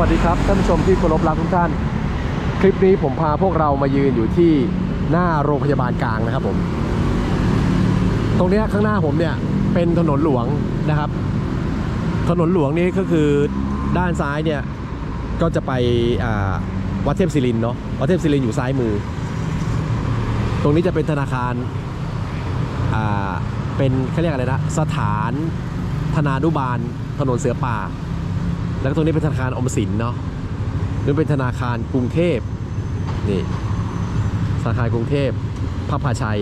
วัสดีครับท่านผู้ชมที่เคารพรักทุกท่าน คลิปนี้ผมพาพวกเรามายืนอยู่ที่หน้าโรงพยาบาลกลางนะครับผม ตรงนี้ข้างหน้าผมเนี่ยเป็นถนนหลวงนะครับ ถนนหลวงนี้ก็คือด้านซ้ายเนี่ยก็จะไปวัดเทพศิรินทร์เนาะวัดเทพศิรินทร์อยู่ซ้ายมือ ตรงนี้จะเป็นธนาคารเป็นเขาเรียกอะไรนะสถานธนานุบาลถนนเสือป่า แล้วก็ตรงนี้เป็นธนาคารอมสินเนาะนี่เป็นธนาคารกรุงเทพนี่ธนาคารกรุงเทพพระพาชัย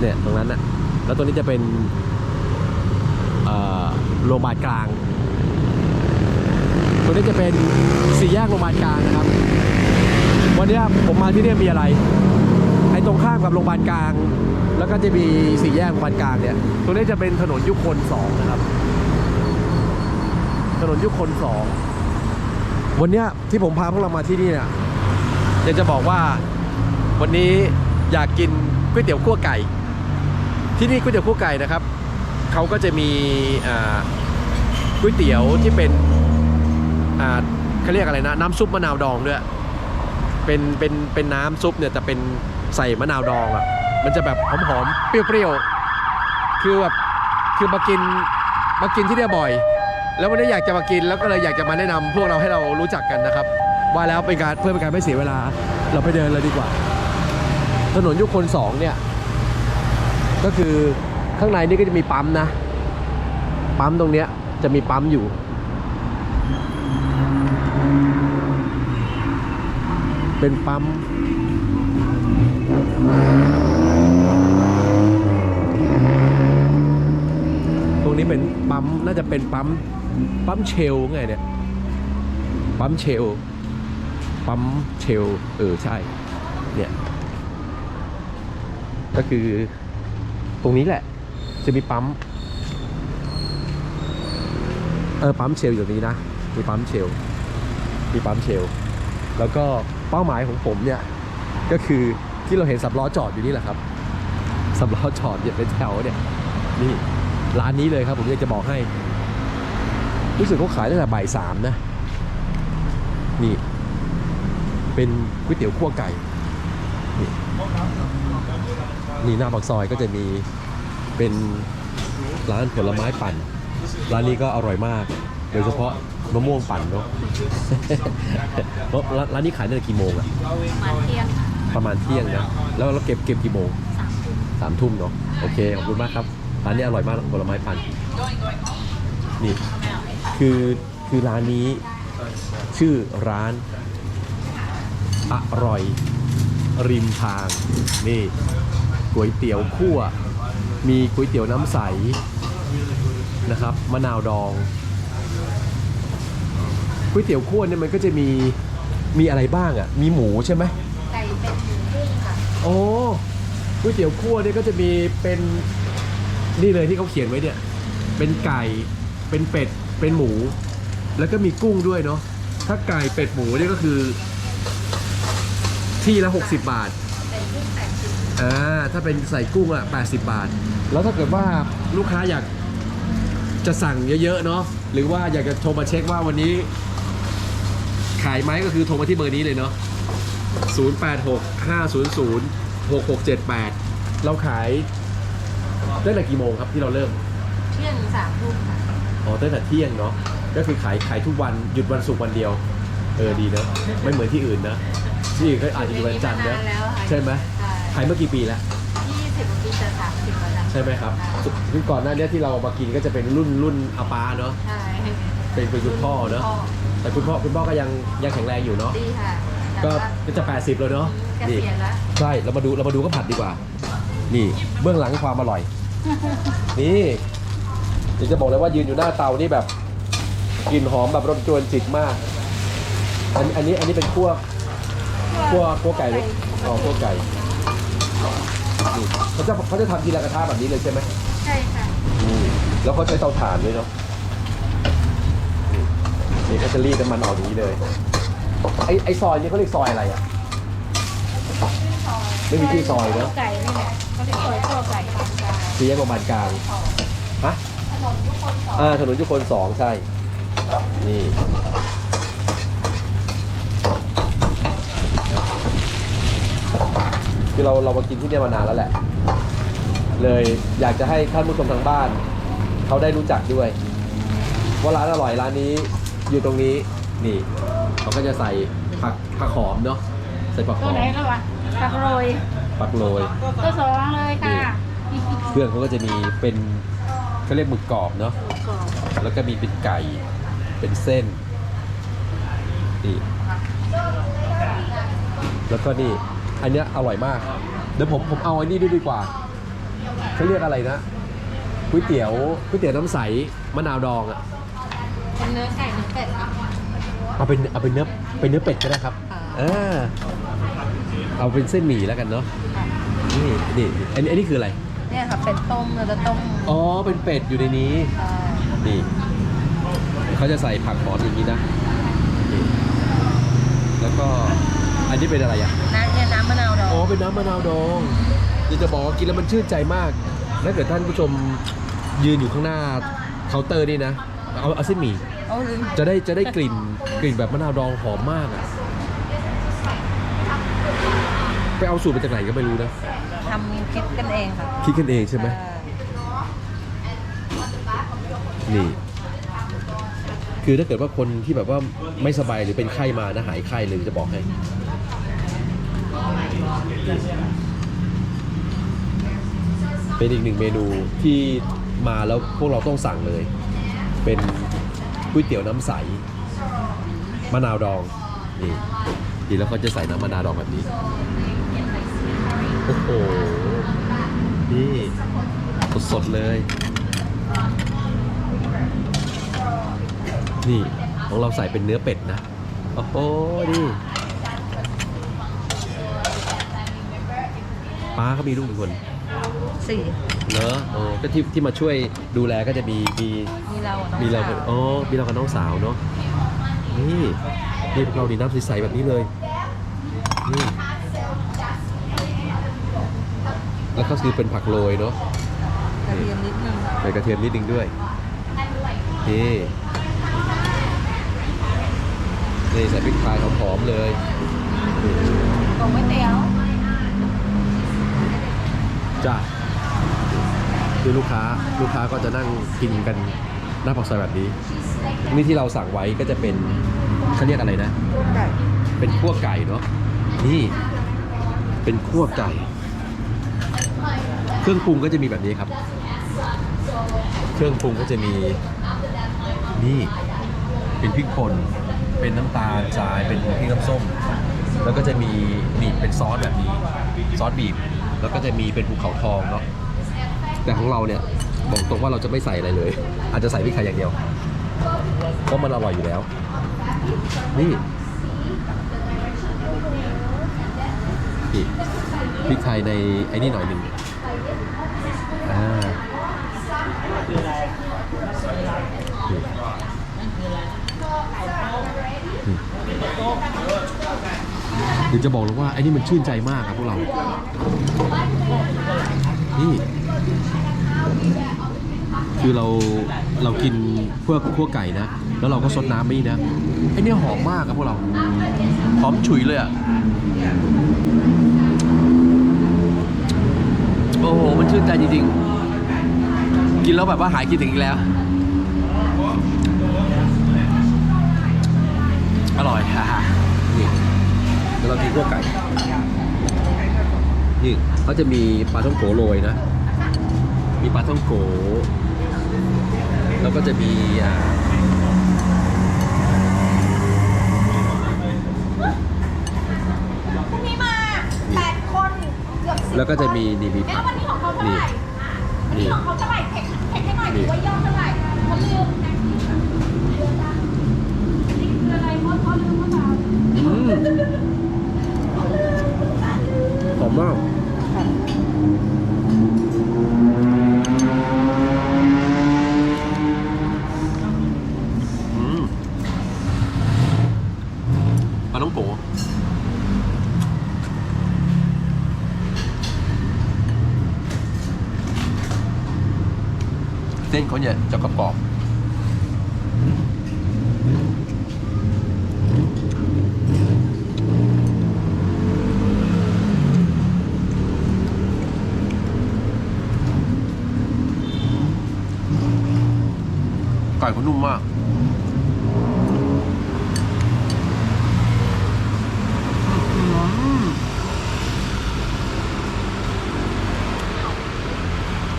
เนี่ยตรงนั้นน่ะแล้วตรงนี้จะเป็นโรงพยาบาลกลางตรงนี้จะเป็นสี่แยกโรงพยาบาลกลางนะครับ วันนี้ผมมาที่นี่มีอะไรไอ้ตรงข้ามกับโรงพยาบาลกลาง แล้วก็จะมีสี่แยกโรงพยาบาลกลางเนี่ยตรงนี้จะเป็นถนนยุคคนสองนะครับ ถนนยุคคนสองวันเนี้ยที่ผมพาพวกเรามาที่นี่เนี่ยอยากจะบอกว่าวันนี้อยากกินก๋วยเตี๋ยวคั่วไก่ ที่นี่ก๋วยเตี๋ยวคั่วไก่นะครับเขาก็จะมีก๋วยเตี๋ยวที่เป็นเขาเรียกอะไรนะ น้ำซุปมะนาวดองด้วยเป็นเป็นเป็นน้ำซุปเนี่ยแต่เป็นใส่มะนาวดองอะมันจะแบบหอมๆเปรี้ยวๆคือแบบคือมากินมากินที่เนี่ยบ่อย แล้ววันนี้อยากจะมากินแล้วก็เลยอยากจะมาแนะนำพวกเราให้เรารู้จักกันนะครับ ว่าแล้วเป็นการเพื่อเป็นการไม่เสียเวลา เราไปเดินเลยดีกว่า ถนนยุคคนสองเนี่ย ก็คือข้างในนี่ก็จะมีปั๊มนะ ปั๊มตรงเนี้ยจะมีปั๊มอยู่ เป็นปั๊ม ตรงนี้เป็นปั๊มน่าจะเป็นปั๊ม ปั๊มเชลไงเนี่ย ปั๊มเชล ปั๊มเชล เออ ใช่ เนี่ย ก็คือ ตรงนี้แหละ จะมีปั๊ม เออ ปั๊มเชลอยู่นี้นะ มีปั๊มเชล มีปั๊มเชล แล้วก็เป้าหมายของผมเนี่ย ก็คือที่เราเห็นสับล้อจอดอยู่นี่แหละครับสับล้อจอดเนี่เป็นแถวเนี่ย นี่ร้านนี้เลยครับผมอยากจะบอกให้ รู้สึกเขาขายตั้งแต่บ่ายสามนะ นี่ เป็นก๋วยเตี๋ยวคั่วไก่ นี่นี่หน้าปากซอยก็จะมีเป็นร้านผลไม้ปั่น ร้านนี้ก็อร่อยมาก โดยเฉพาะมะม่วงปั่นเนาะเพราะร้านร้านนี้ขายตั้งแต่กี่โมงอะมาเที่ยงค่ะประมาณเที่ยงนะ แล้วเราเก็บเก็บกี่โมงสามทุ่มสามทุ่มเนาะ โอเค ขอบคุณมากครับ ร้านนี้อร่อยมากผลไม้ปั่น นี่ คือคือร้านนี้ชื่อร้านอร่อยริมทางนี่ก๋วยเตี๋ยวคั่ว มีก๋วยเตี๋ยวน้ำใสนะครับมะนาวดองก๋วยเตี๋ยวคั่วเนี่ยมันก็จะมีมีอะไรบ้างอะ่ะมีหมูใช่ไหมไก่เป็ดหมูกุ้งค่ะโอ้ก๋วยเตี๋ยวคั่วเนี่ยก็จะมีเป็นนี่เลยที่เขาเขียนไว้เนี่ยเป็นไก่เป็นเป็ด เป็นหมู แล้วก็มีกุ้งด้วยเนาะถ้าไก่เป็ดหมูเนี่ยก็คือ ที่ละ 60 บาทอ่าถ้าเป็นใส่กุ้งอะ80 บาท แล้วถ้าเกิดว่าลูกค้าอยากจะสั่งเยอะๆเนาะหรือว่าอยากจะโทรมาเช็คว่าวันนี้ ขายไหมก็คือโทรมาที่เบอร์นี้เลยเนาะ086 500 6678 เราขายตั้งแต่กี่โมงครับที่เราเริ่ม เที่ยงสามทุ่มค่ะ อ๋อตั้งแต่เที่ยงเนาะก็คือขายขายทุกวันหยุดวันศุกร์วันเดียว เออดีเนอะไม่เหมือนที่อื่นนะที่อื่นก็อาจจะหยุดวันจันทร์นะมานานแล้วค่ะใช่ไหมใช่ขายเมื่อกี่ปีแล้วยี่สิบปีจะสามสิบแล้วนะใช่ไหมครับคือก่อนหน้าเนี้ที่เรามากินก็จะเป็นรุ่นรุ่นอาปาเนาะใช่เป็นเป็นคุณพ่อเนาะพ่อแต่คุณพ่อคุณพ่อก็ยังยังแข็งแรงอยู่เนาะดีค่ะแต่ก็ว่าก็จะ 80 แล้วเนาะเกนี่ษียณแล้วใช่เรามาดูเรามาดูก็ผัดดีกว่า นี่เบื้องหลังความอร่อย นี่ เดี๋ยวจะบอกเลยว่ายืนอยู่หน้าเตานี่แบบกลิ่นหอมแบบรมจวนจิตมาก อันอันนี้อันนี้เป็นคั่วคั่วคั่วไก่หรืออ๋อคั่วไก่นี่เขาจะเขาจะทำทีละกระทะแบบนี้เลยใช่ไหมใช่ค่ะอืมแล้วเขาใช้เตาถ่านด้วยเนาะนี่นี่เขาจะรีดน้ำมันออกอย่างนี้เลยไอไอซอยนี่เขาเรียกซอยอะไรอะ ไม่มีชื่อซอยเนอะ ไก่นี่แหละเขาเรียกซอยข้าวไก่ทางการสี่แยกประมาณกลางฮะถ นนทุกคนสองอ่าถนนยุคนสองใช่ นี่ คือเราเรามากินที่เนี่ยมานานแล้วแหละ เลยอยากจะให้ท่านผู้ชมทางบ้าน เขาได้รู้จักด้วย ว่าร้านอร่อยร้านนี้อยู่ตรงนี้ นี่เขาก็จะใส่ผักผักหอมเนาะใส่ผักหตัวอมไหนแล้ววะผักโรยผักโรยตัวสองเลยค่ะเครื่องเขาก็จะมีเป็น เขาเรียกหมึกกรอบเนาะกรอบแล้วก็มีเป็นไก่เป็นเส้นนี่แล้วก็นี่อันเนี้ยอร่อยมาก เดี๋ยวผมผมเอาอันนี้ด้วยดีกว่าเขาเรียกอะไรนะก๋วยเตี๋ยวก๋วยเตี๋ยวน้ำใสมะนาวดองอะเป็นเนื้อไก่เนื้อเป็ดค่ะเอาเป็นเอาเป็นเนื้อเป็นเนื้อเป็ดก็ได้ครับค่ะเออเอาเป็นเส้นหมี่แล้วกันเนาะนี่นี่อันนี้อันนี้คืออะไร เนี่ยค่ะเป็ดต้มเราจะต้มอ๋อ เป็นเป็ดอยู่ในนี้ เอ่อนี่เขาจะใส่ผักหอมอย่างนี้นะนี่แล้วก็อันนี้เป็นอะไรอะ น้ำเนี่ยน้ำมะนาวดอง อ๋อ เป็นน้ำมะนาวดองอยากจะบอกว่ากินแล้วมันชื่นใจมากถ้าเกิดท่านผู้ชมยืนอยู่ข้างหน้าเคาน์เตอร์นี่นะ เอาเอาเส้นหมี่เอาลืมจะได้จะได้กลิ่นกลิ่นแบบมะนาวดองหอมมากอะ ไปเอาสูตรมาจากไหนก็ไม่รู้นะทำคิดกันเองค่ะคิดกันเองใช่ไหมนี่ คือถ้าเกิดว่าคนที่แบบว่าไม่สบายหรือเป็นไข้มานะหายไข้เลยจะบอกให้เป็นอีกหนึ่งเมนูที่มาแล้วพวกเราต้องสั่งเลย เป็นก๋วยเตี๋ยวน้ำใสมะนาวดองนี่ดีแล้วเขาจะใส่น้ำมะนาวดองแบบนี้ โอ้โห นี่สดๆเลย นี่ของเราใส่เป็นเนื้อเป็ดนะ โอ้โห นี่ป้าเขามีลูกกี่คนสี่เนอะโอ้ก็ที่ที่มาช่วยดูแลก็จะมีมีมีเราอะน้องมีเราสาวอ๋อมีเรากับน้องสาวเนาะ นี่นี่พวกเราดีน้ำใสๆแบบนี้เลย นี่ แล้วก็คือเป็นผักโรยเนาะกระเทียมนิดนึงใส่กระเทียมนิดนึงด้วยนี่นี่ใส่พริกไทยหอมๆเลยนี่กงไม่เตี๋ยวจ้าคือลูกค้าลูกค้าก็จะนั่งกินกันหน้าปากซอยแบบนี้ นี่ที่เราสั่งไว้ก็จะเป็นเขาเรียกอะไรนะไก่เป็นขั้วไก่เนาะนี่ เป็นขั้วไก่ เครื่องปรุงก็จะมีแบบนี้ครับ เครื่องปรุงก็จะมีนี่เป็นพริกป่นเป็นน้ำตาลทรายเป็นพริกน้ำส้ม แล้วก็จะมีบีบเป็นซอสแบบนี้ซอสบีบ แล้วก็จะมีเป็นภูเขาทองเนาะแต่ของเราเนี่ยบอกตรงว่าเราจะไม่ใส่อะไรเลย อาจจะใส่พริกไทยอย่างเดียวเพราะมันอร่อยอยู่แล้ว นี่ พริกไทยในไอ้นี่หน่อยหนึ่งอ่าเดี๋ยวจะบอกเลยว่าไอ้นี่มันชื่นใจมากครับพวกเรา นี่ คือเราเรากินพวกพวกไก่นะ แล้วเราก็ซดน้ำไม่นี่นะไอ้นี่หอมมากครับพวกเรา หอมฉุยเลยอะ โอ้โห มันชื่นใจจริงๆ กินแล้วแบบว่าหายคิดถึงอีกแล้ว อร่อยฮ่าฮ่านี่เดี๋ยวเรากินพวกไก่ นี่เขาจะมีปลาท่องโกโรยนะ มีปลาท่องโก แล้วก็จะมีอ่า แล้วก็จะมีคนนี่มีแล้ผัวกวันนี้ของเขาเท่านี่ไหร่วันนี้ของเขาเท่าไหร่เทคเทคให้หน่อยนี่ดูว่ายอดเท่าไหร่เขาลืม จะจะกรอบกรอบไก่ก็นุ่มมาก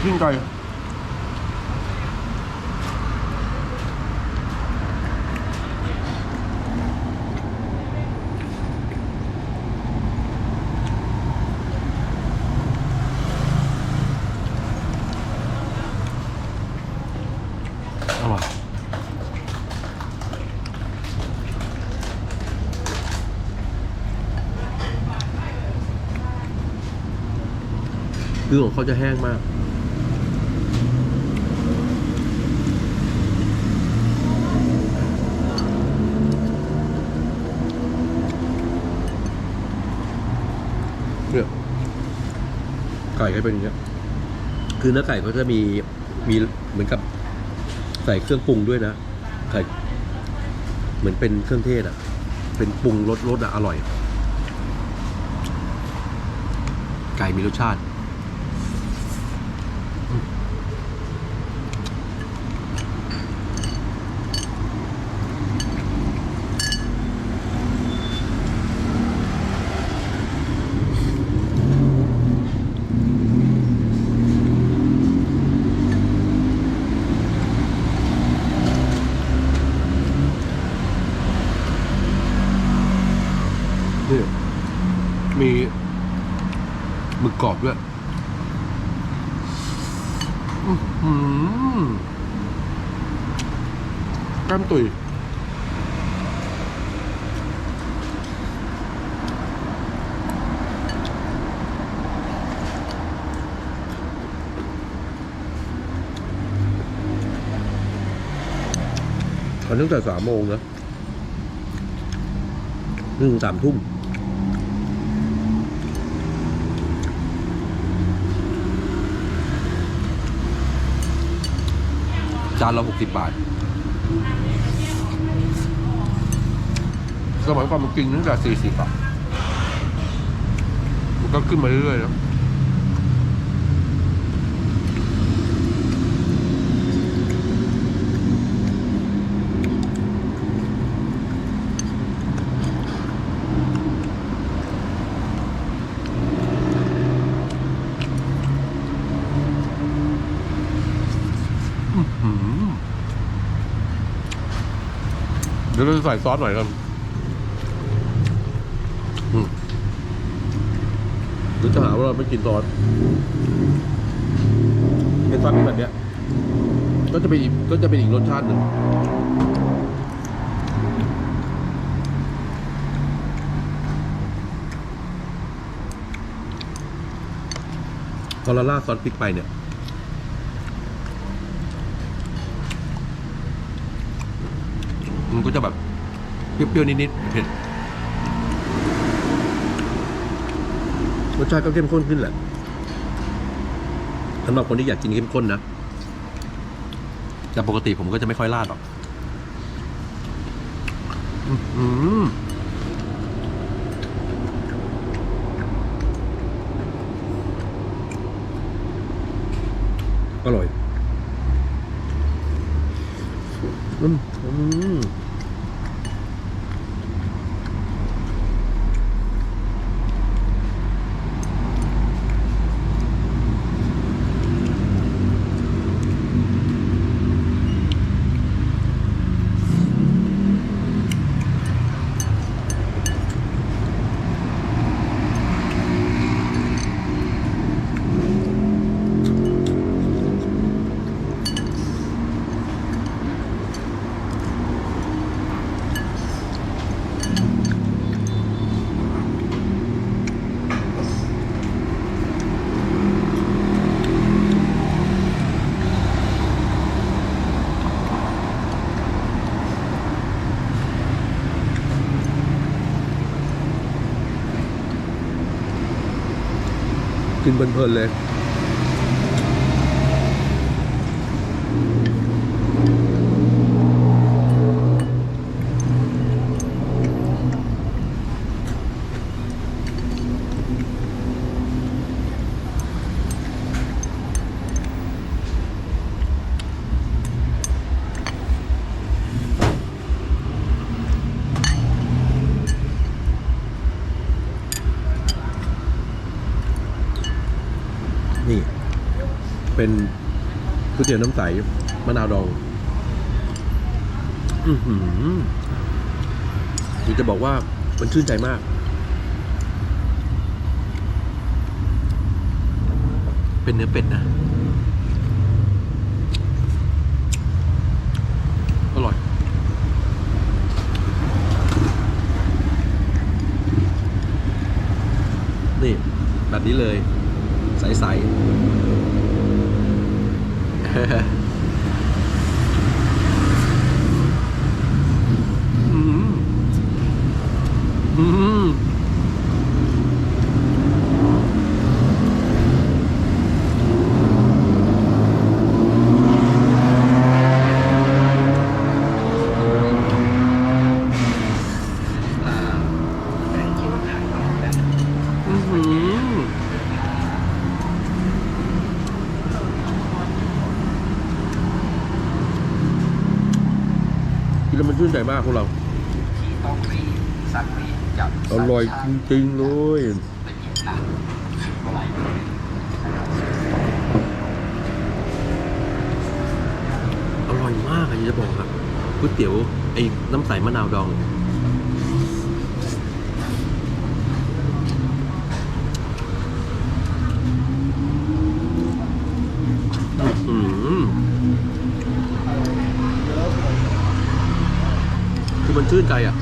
ยิ่งไก่ คือของเขาจะแห้งมาก เนี่ยไก่ก็เป็นอย่างเงี้ย คือเนื้อไก่เขาจะมีมีเหมือนกับใส่เครื่องปรุงด้วยนะไก่เหมือนเป็นเครื่องเทศอะ เป็นปรุงรสรสอะอร่อย ไก่มีรสชาติ นี่มีหมึกกรอบด้วยอื้อหือแก้มตุย ตอนตั้งแต่สามโมงนะนึ่งสามทุ่มจานละหกสิบบาท สมัยก่อนมันกินตั้งแต่สี่สิบอะมันก็ขึ้นมาเรื่อยๆนะ ดี๋ยวเราจะใส่ซอสหน่อยกันอืมเดี๋ยวจะหาว่าเราไม่กินซอสเป็นซอสแบบเนี้ย ก็จะเป็นอีกก็จะเป็นอีกรสชาติหนึ่งพอเราราดซอสพริกไปเนี่ย มันก็จะแบบเปรี้ยวๆนิดๆเผ็ดรสชาติก็เข้มข้นขึ้นแหละสำหรับคนที่อยากกินเข้มข้นนะแต่ปกติผมก็จะไม่ค่อยราดหรอกอื้อหืออร่อย กินเพลินๆเลย อ เป็นก๋ว ยเตี๋ยวน้ำใสมะนาวดอง อือหืออยากจะบอกว่ามันชื่นใจมาก เป็นเนื้อเป็ดนะ อร่อย นี่ แบบนี้เลย ใส ๆ อืมอืมอื้อหือกิน แล้วมันชื่นใจมากพวกเราอร่อยจริงๆเลยละเอียอรอร่อยมากอะอยากจะบอกครับก๋วยเตี๋ยวไอ้น้ำใสมะนาวดอง อื้อหือ คือมันชื่นใจอะ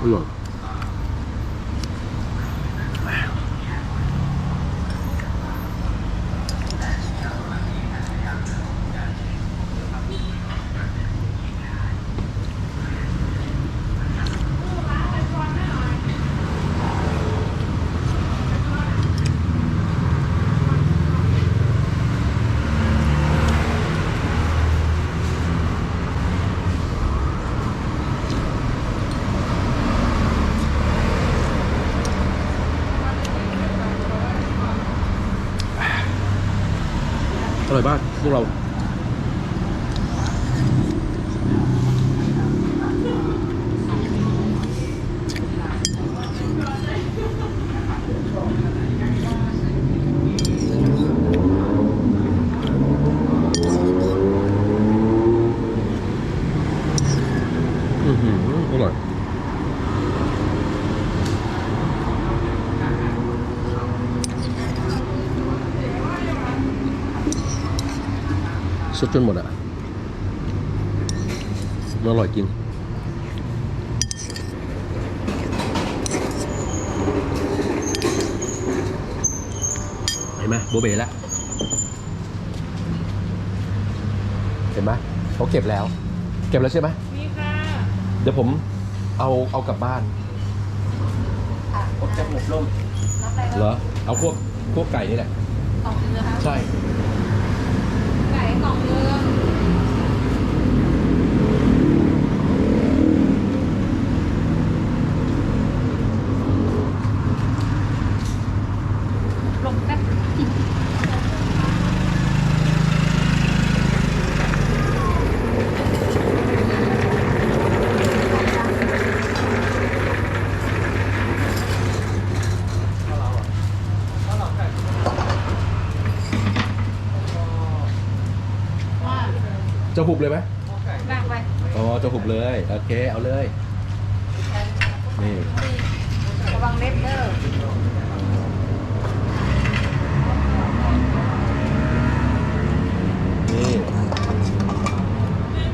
อร่อยอร่อยมากพวกเรา อื อร่อยสดจนหมดอะมันอร่อยจริงเห็นไหมโบเบแล้วเห็นไหมเขาเก็บแล้ว เก็บแล้วใช่ไหม ดี๋ยวผมเอาเอากลับบ้าน ผมจะหมุบล่มรับอะไรเหรอ เอาพวกพวกไก่นี่แหละกล่องนึงนะคะ ใช่ ไก่กล่องเรือง ลงแป๊บ ว่า จะ หุบเลยไหม แบ่งไป อ๋อ จะหุบเลย โอเค เอาเลย นี่ ระวังเล็บเด้อ นี่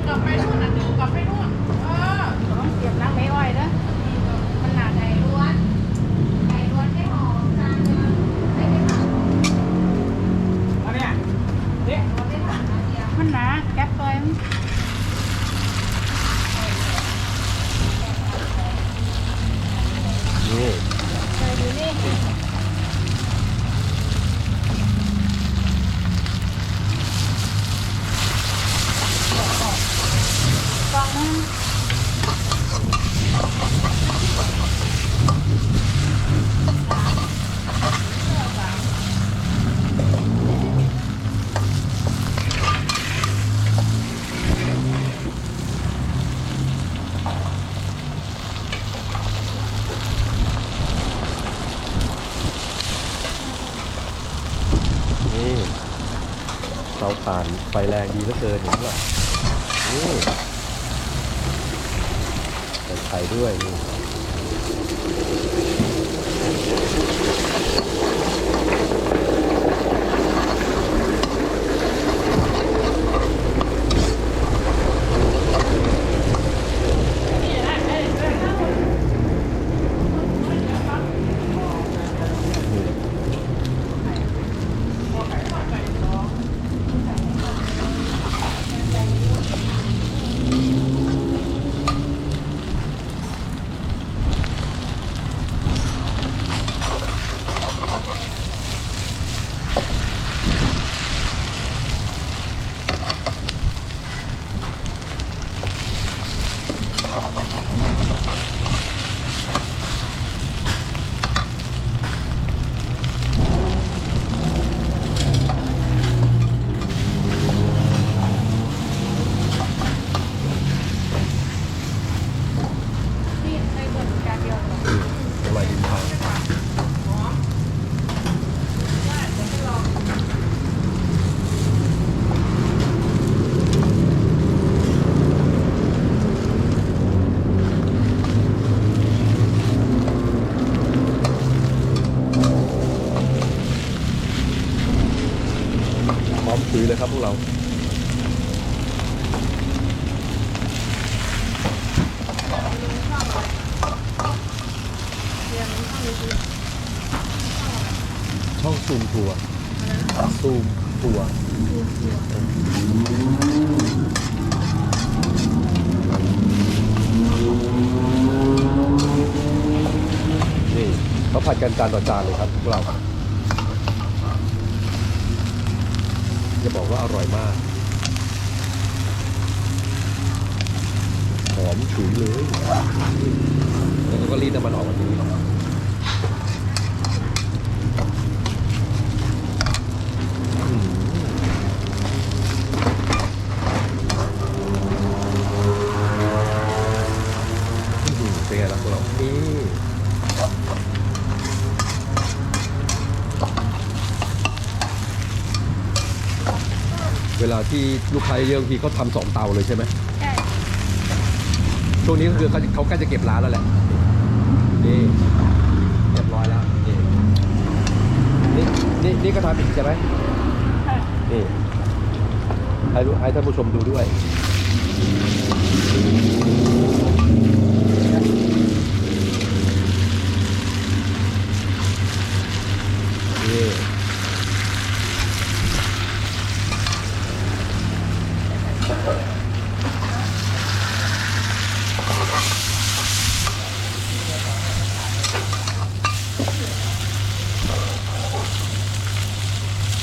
กลับไปนู่นนะดูกลับไปนู่นเออ ต้องเก็บน้ำไม่อ้อยเด้อ มันหนาไก่ล้วนไก่ล้วนไม่หอมจานเลยไม่ได้ผัด อันเนี้ย ล้วนไม่ผัดนะเดียว มันหนาแก๊ปตัวเอง นี่ เคยดูนี่ อ ถ่านไฟแรง ดีเหลือเกินเห็นไหมล่ะนี่ใส่ไข่ด้วยนี่ นี่ใส่เบอร์จานเดียวเหรอ อร่อยดีทางพร้อมคุยเลยครับพวกเรา ช่องซูมทัวร์ซูมทัวร์นี่เขาผัดกันจาน ต่อจานเลยครับพวกเราจะบอกว่าอร่อยมาก หอมฉุยเลยแล้วก็รีดน้ำมันออกแบบนี้ ที่ลูกค้าเยอะบางทีเขาทำสองเตาเลยใช่ไหมใช่ช่วงนี้ก็คือเขาเขาใกล้จะเก็บร้านแล้วแหละนี่เรียบร้อยแล้วนี่นี่นี่นี่ก็ทำอีกใช่ไหมค่ะนี่ให้รู้ให้ท่านผู้ชมดูด้วยนี่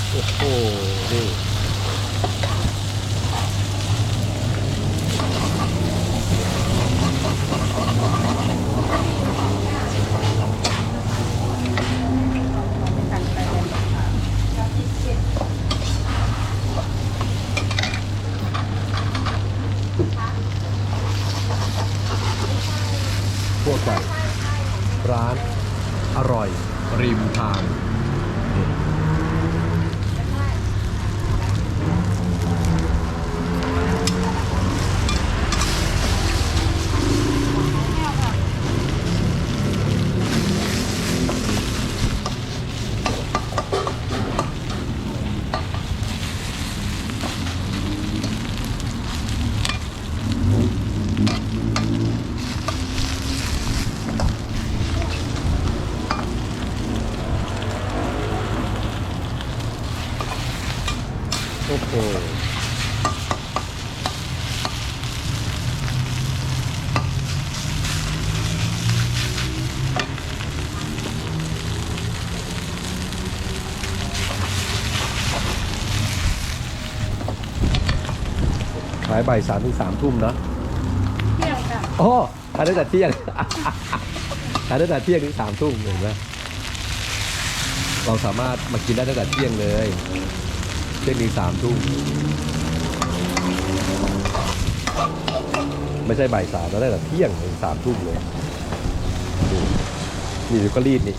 โอ้โห นี่ กันไปเลย พวกไก่ร้าน อร่อยริมทางายบ่ายสามถึงสามทุ่มนะเที่ยวค่ะอ๋อขายตั้งแต่เที่ยง ขายตั้งแต่เที่ยงถึงสามทุ่มเห็นไหมเราสามารถมากินได้ตั้งแต่เที่ยงเลยเที่ยงถึงสามทุ่มไม่ใช่บ่ายสามแล้วได้แต่เที่ยงถึงสามทุ่มเลยดูนี่เดี๋ยวก็รีดนี่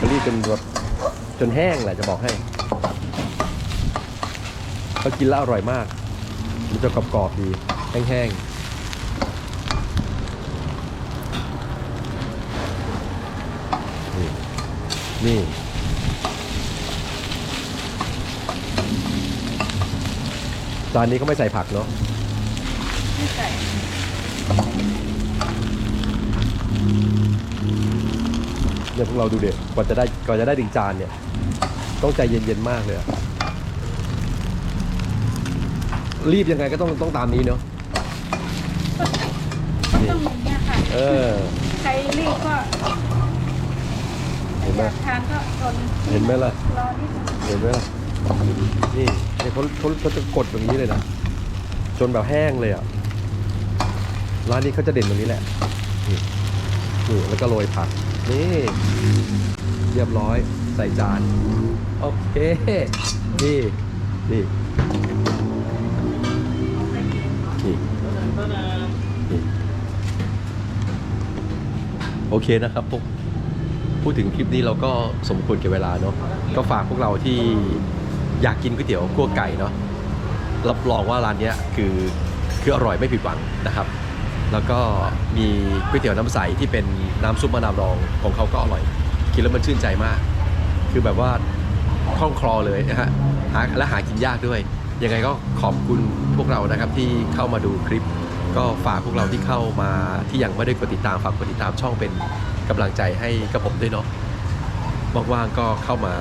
ก็รีดจนแบบจนแห้งแหละจะบอกให้เขากินแล้วอร่อยมาก มันจะกรอบๆดีแห้งๆนี่นี่จานนี้เขาไม่ใส่ผักเนาะไม่ใส่ เนี่ยพวกเราดูเด็กกว่าจะได้กว่าจะได้ดึงจานเนี่ย ต้องใจเย็นๆมากเลยอะ รีบยังไงก็ต้องต้องตามนี้เนาะก็ต้องอย่างเงี้ยค่ะ เออ ใครรีบก็เห็นไหม อยากทานก็ทนเห็นไหมล่ะ รอนิดนึงเห็นไหมล่ะ นี่เนี่ยเขาเขาเขาจะกดอย่างนี้เลยนะ จนแบบแห้งเลยอะ ร้านนี้เขาจะเด่นตรงนี้แหละ นี่นี่แล้วก็โรยผัก นี่ เรียบร้อย ใส่จาน โอเค นี่ นี่นี่ โอเคนะครับพวกพูดถึงคลิปนี้เราก็สมควรแก่เวลาเนาะก็ฝากพวกเราที่อยากกินก๋วยเตี๋ยวคั่วไก่เนาะรับรองว่าร้านเนี้ยคือคืออร่อยไม่ผิดหวังนะครับ แล้วก็มีก๋วยเตี๋ยวน้ำใสที่เป็นน้ำซุปมะนาวดองของเขาก็อร่อยกินแล้วมันชื่นใจมาก คือแบบว่าคล่องคลอเลยนะฮะหาและหากินยากด้วย ยังไงก็ขอบคุณพวกเรานะครับที่เข้ามาดูคลิป ก็ฝากพวกเราที่เข้ามาที่ยังไม่ได้กดติดตามฝากกดติดตามช่องเป็นกำลังใจให้กับผมด้วยเนาะว่างๆก็เข้ามา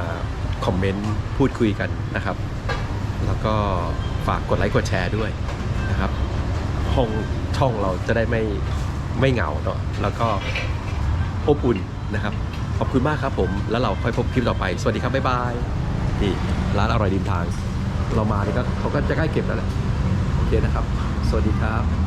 คอมเมนต์พูดคุยกันนะครับ แล้วก็ฝากกดไลค์กดแชร์ด้วยนะครับห้องช่องเราจะได้ไม่ไม่เหงาเนาะแล้วก็อบอุ่นนะครับ ขอบคุณมากครับผม แล้วเราค่อยพบคลิปต่อไป สวัสดีครับ บ๊ายบายนี่ร้านอร่อยริมทาง เรามานี่ก็เขาก็จะใกล้เก็บแล้วแหละโอเคนะครับ สวัสดีครับ